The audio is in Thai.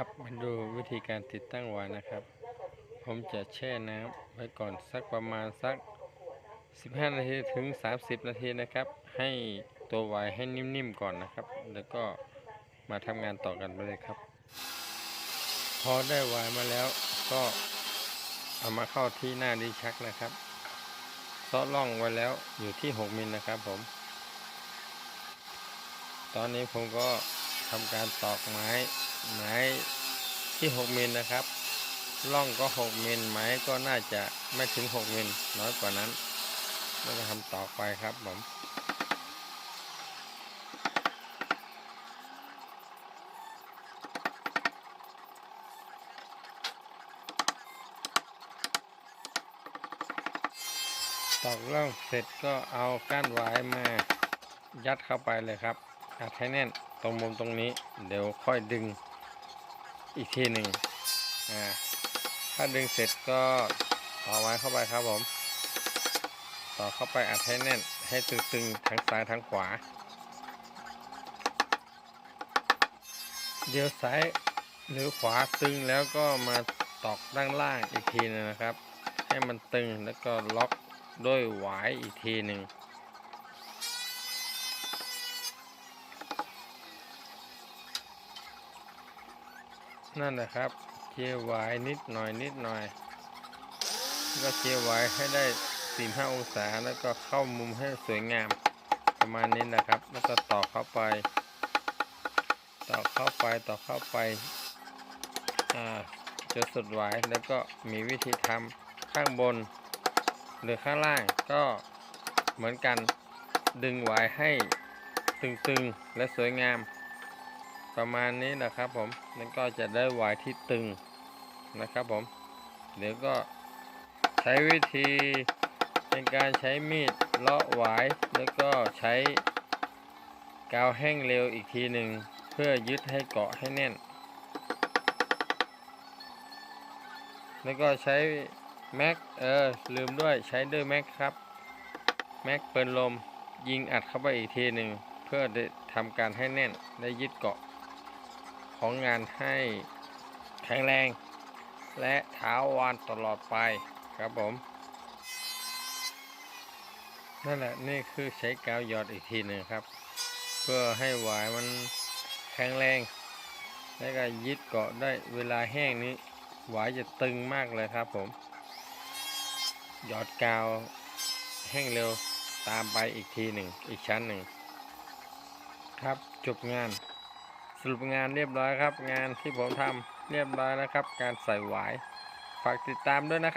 ครับมาดูวิธีการติดตั้งหวายนะครับ ผมจะแช่น้ำไว้ก่อนสักประมาณสัก 15 นาทีถึง 30 นาทีนะครับ ให้ตัวหวายให้นิ่มๆก่อนนะครับ แล้วก็มาทำงานต่อกันไปเลยครับ พอได้หวายมาแล้วก็เอามาเข้าที่หน้าดีชักนะครับซอล่องไว้แล้วอยู่ที่ 6 มิลนะครับผม ตอนนี้ผมก็ ทำการตอกไม้ไม้ที่ 6 มิลนะครับล่องก็ 6 มิลไม้ก็น่าจะไม่ถึง 6 มิลน้อยกว่านั้นแล้วก็ทำต่อไปครับผมตอกล่องเสร็จก็เอาก้านหวายมายัดเข้าไปเลยครับ อัดให้แน่นตรงมุมตรงนี้ เดี๋ยวค่อยดึงอีกทีหนึ่งอ่าถ้าดึงเสร็จก็ต่อไว้เข้าไปครับผม ต่อเข้าไปอัดให้แน่นให้ตึงๆทั้งซ้ายทั้งขวา เดี๋ยวซ้ายหรือขวาตึงแล้วก็มาตอกด้านล่างอีกทีหนึงนะครับ ให้มันตึงแล้วก็ล็อกด้วยหวายอีกทีหนึ่ง นั่นแหละครับเจียวหวายนิดหน่อยนิดหน่อย ก็เจียวหวายให้ได้สี่ห้าองศาแล้วก็เข้ามุมให้สวยงาม ประมาณนี้นะครับ แล้วก็ต่อเข้าไป ต่อเข้าไปต่อเข้าไปอ่าจนสุดหวายแล้วก็มีวิธีทำข้างบน หรือข้างล่างก็เหมือนกันดึงหวายให้ตึงๆและสวยงาม ประมาณนี้นะครับผมมันก็จะได้วายที่ตึงนะครับผม เดี๋ยวก็ใช้วิธีเป็นการใช้มีดเลาะหวาย แล้วก็ใช้กาวแห้งเร็วอีกทีหนึ่ง เพื่อยึดให้เกาะให้แน่น แล้วก็ใช้แม็กเออลืมด้วยใช้ด้วยแม็กครับ แม็กเปิลลมยิงอัดเข้าไปอีกทีหนึ่ง เพื่อทำการให้แน่น ได้ยึดเกาะ ของงานให้แข็งแรง และถาวรตลอดไปครับผม นั่นแหละนี่คือใช้กาวหยอดอีกทีหนึ่งครับ เพื่อให้หวายมันแข็งแรง และก็ยึดเกาะได้เวลาแห้งนี้ หวายจะตึงมากเลยครับผม หยอดกาวแห้งเร็วตามไปอีกทีหนึ่งอีกชั้นหนึ่งครับจบงาน รุปงานเรียบร้อยครับ งานที่ผมทำเรียบร้อยแล้วครับ การใส่หวายฝากติดตามด้วยนะครับ